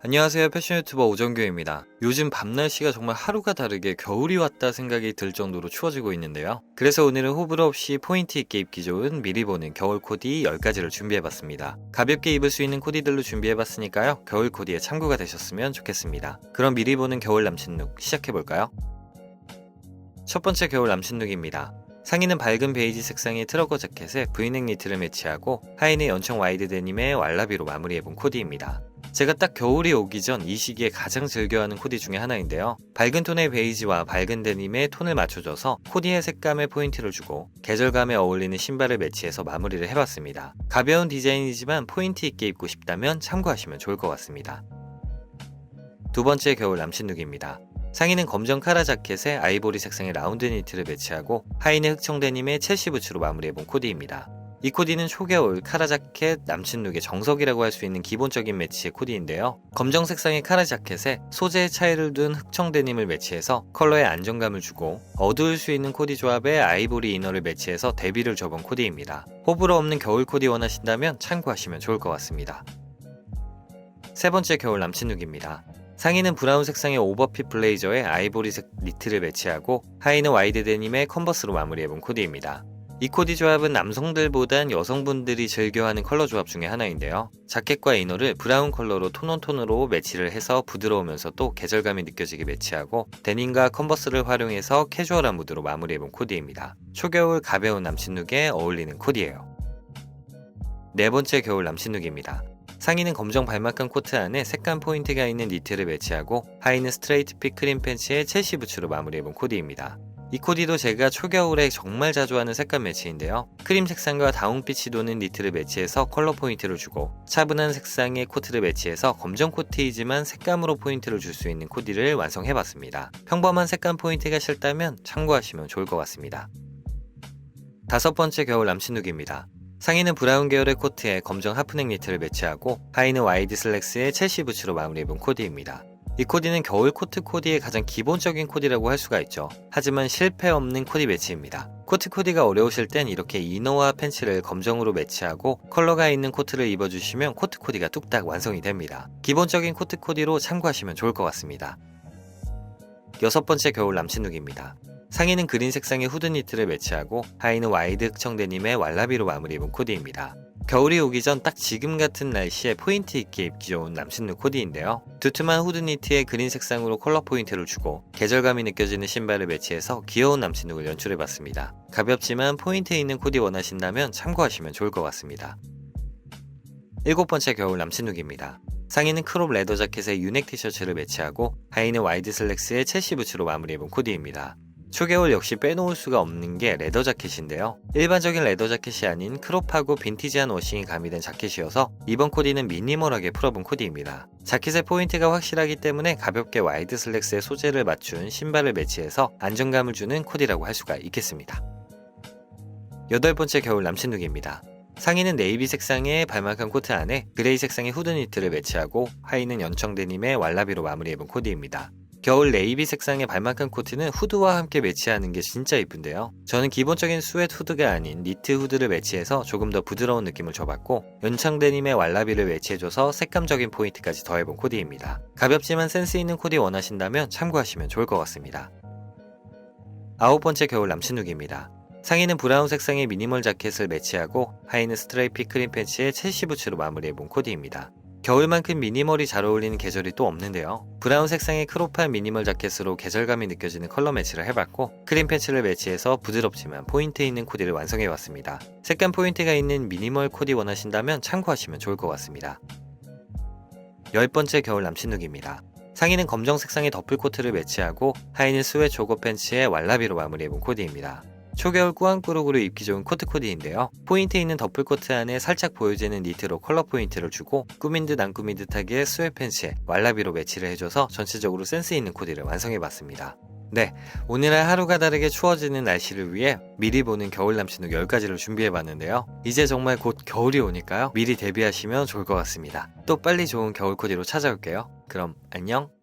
안녕하세요 패션 유튜버 오정규입니다. 요즘 밤 날씨가 정말 하루가 다르게 겨울이 왔다 생각이 들 정도로 추워지고 있는데요. 그래서 오늘은 호불호 없이 포인트 있게 입기 좋은 미리 보는 겨울 코디 10가지를 준비해봤습니다. 가볍게 입을 수 있는 코디들로 준비해봤으니까요. 겨울 코디에 참고가 되셨으면 좋겠습니다. 그럼 미리 보는 겨울 남친 룩 시작해볼까요? 첫 번째 겨울 남친 룩입니다. 상의는 밝은 베이지 색상의 트러거 자켓에 브이넥 니트를 매치하고 하의는 연청 와이드 데님의 왈라비로 마무리해본 코디입니다. 제가 딱 겨울이 오기 전 이 시기에 가장 즐겨하는 코디 중에 하나인데요. 밝은 톤의 베이지와 밝은 데님의 톤을 맞춰줘서 코디의 색감에 포인트를 주고 계절감에 어울리는 신발을 매치해서 마무리를 해봤습니다. 가벼운 디자인이지만 포인트 있게 입고 싶다면 참고하시면 좋을 것 같습니다. 두 번째 겨울 남친룩입니다. 상의는 검정 카라 자켓에 아이보리 색상의 라운드 니트를 매치하고 하의는 흑청 데님의 첼시 부츠로 마무리해본 코디입니다. 이 코디는 초겨울 카라 자켓 남친 룩의 정석이라고 할 수 있는 기본적인 매치의 코디인데요. 검정 색상의 카라 자켓에 소재의 차이를 둔 흑청 데님을 매치해서 컬러에 안정감을 주고 어두울 수 있는 코디 조합에 아이보리 이너를 매치해서 데뷔를 줘본 코디입니다. 호불호 없는 겨울 코디 원하신다면 참고하시면 좋을 것 같습니다. 세 번째 겨울 남친 룩입니다. 상의는 브라운 색상의 오버핏 블레이저에 아이보리색 니트를 매치하고 하의는 와이드 데님의 컨버스로 마무리해본 코디입니다. 이 코디 조합은 남성들보단 여성분들이 즐겨하는 컬러 조합 중에 하나인데요. 자켓과 이너를 브라운 컬러로 톤온톤으로 매치를 해서 부드러우면서 또 계절감이 느껴지게 매치하고 데님과 컨버스를 활용해서 캐주얼한 무드로 마무리해본 코디입니다. 초겨울 가벼운 남친룩에 어울리는 코디예요. 네 번째 겨울 남친룩입니다. 상의는 검정 발막한 코트 안에 색감 포인트가 있는 니트를 매치하고 하의는 스트레이트 핏 크림 팬츠에 첼시 부츠로 마무리해본 코디입니다. 이 코디도 제가 초겨울에 정말 자주 하는 색감 매치인데요. 크림 색상과 다운빛이 도는 니트를 매치해서 컬러 포인트를 주고 차분한 색상의 코트를 매치해서 검정 코트이지만 색감으로 포인트를 줄 수 있는 코디를 완성해봤습니다. 평범한 색감 포인트가 싫다면 참고하시면 좋을 것 같습니다. 다섯 번째 겨울 남친룩입니다. 상의는 브라운 계열의 코트에 검정 하프넥 니트를 매치하고 하의는 와이드 슬랙스에 첼시 부츠로 마무리해본 코디입니다. 이 코디는 겨울 코트 코디의 가장 기본적인 코디라고 할 수가 있죠. 하지만 실패 없는 코디 매치입니다. 코트 코디가 어려우실 땐 이렇게 이너와 팬츠를 검정으로 매치하고 컬러가 있는 코트를 입어주시면 코트 코디가 뚝딱 완성이 됩니다. 기본적인 코트 코디로 참고하시면 좋을 것 같습니다. 여섯 번째 겨울 남친룩입니다. 상의는 그린 색상의 후드 니트를 매치하고 하의는 와이드 흑청 데님의 왈라비로 마무리해본 코디입니다. 겨울이 오기 전 딱 지금 같은 날씨에 포인트 있게 입기 좋은 남친룩 코디인데요. 두툼한 후드 니트에 그린 색상으로 컬러 포인트를 주고 계절감이 느껴지는 신발을 매치해서 귀여운 남친룩을 연출해봤습니다. 가볍지만 포인트 있는 코디 원하신다면 참고하시면 좋을 것 같습니다. 일곱 번째 겨울 남친룩입니다. 상의는 크롭 레더 자켓에 유넥 티셔츠를 매치하고 하의는 와이드 슬랙스에 첼시 부츠로 마무리해본 코디입니다. 초겨울 역시 빼놓을 수가 없는 게 레더 자켓인데요. 일반적인 레더 자켓이 아닌 크롭하고 빈티지한 워싱이 가미된 자켓이어서 이번 코디는 미니멀하게 풀어본 코디입니다. 자켓의 포인트가 확실하기 때문에 가볍게 와이드 슬랙스의 소재를 맞춘 신발을 매치해서 안정감을 주는 코디라고 할 수가 있겠습니다. 여덟 번째 겨울 남친룩입니다. 상의는 네이비 색상의 발막한 코트 안에 그레이 색상의 후드 니트를 매치하고 하의는 연청 데님의 왈라비로 마무리해본 코디입니다. 겨울 네이비 색상의 발막한 코트는 후드와 함께 매치하는 게 진짜 이쁜데요. 저는 기본적인 스웨트 후드가 아닌 니트 후드를 매치해서 조금 더 부드러운 느낌을 줘봤고 연청 데님의 왈라비를 매치해줘서 색감적인 포인트까지 더해본 코디입니다. 가볍지만 센스 있는 코디 원하신다면 참고하시면 좋을 것 같습니다. 아홉 번째 겨울 남친룩입니다. 상의는 브라운 색상의 미니멀 자켓을 매치하고 하의는 스트레이피 크림 팬츠에 첼시 부츠로 마무리해본 코디입니다. 겨울만큼 미니멀이 잘 어울리는 계절이 또 없는데요. 브라운 색상의 크롭한 미니멀 자켓으로 계절감이 느껴지는 컬러 매치를 해봤고 크림 팬츠를 매치해서 부드럽지만 포인트 있는 코디를 완성해봤습니다. 색감 포인트가 있는 미니멀 코디 원하신다면 참고하시면 좋을 것 같습니다. 열 번째 겨울 남친 룩입니다. 상의는 검정 색상의 더플 코트를 매치하고 하의는 스웨 조거 팬츠에 왈라비로 마무리해본 코디입니다. 초겨울 꾸안꾸룩으로 입기 좋은 코트 코디인데요. 포인트 있는 더플 코트 안에 살짝 보여지는 니트로 컬러 포인트를 주고 꾸민 듯 안 꾸민 듯하게 스웨 팬츠에 왈라비로 매치를 해줘서 전체적으로 센스 있는 코디를 완성해봤습니다. 네, 오늘은 하루가 다르게 추워지는 날씨를 위해 미리 보는 겨울 남친룩 10가지를 준비해봤는데요. 이제 정말 곧 겨울이 오니까요. 미리 대비하시면 좋을 것 같습니다. 또 빨리 좋은 겨울 코디로 찾아올게요. 그럼 안녕!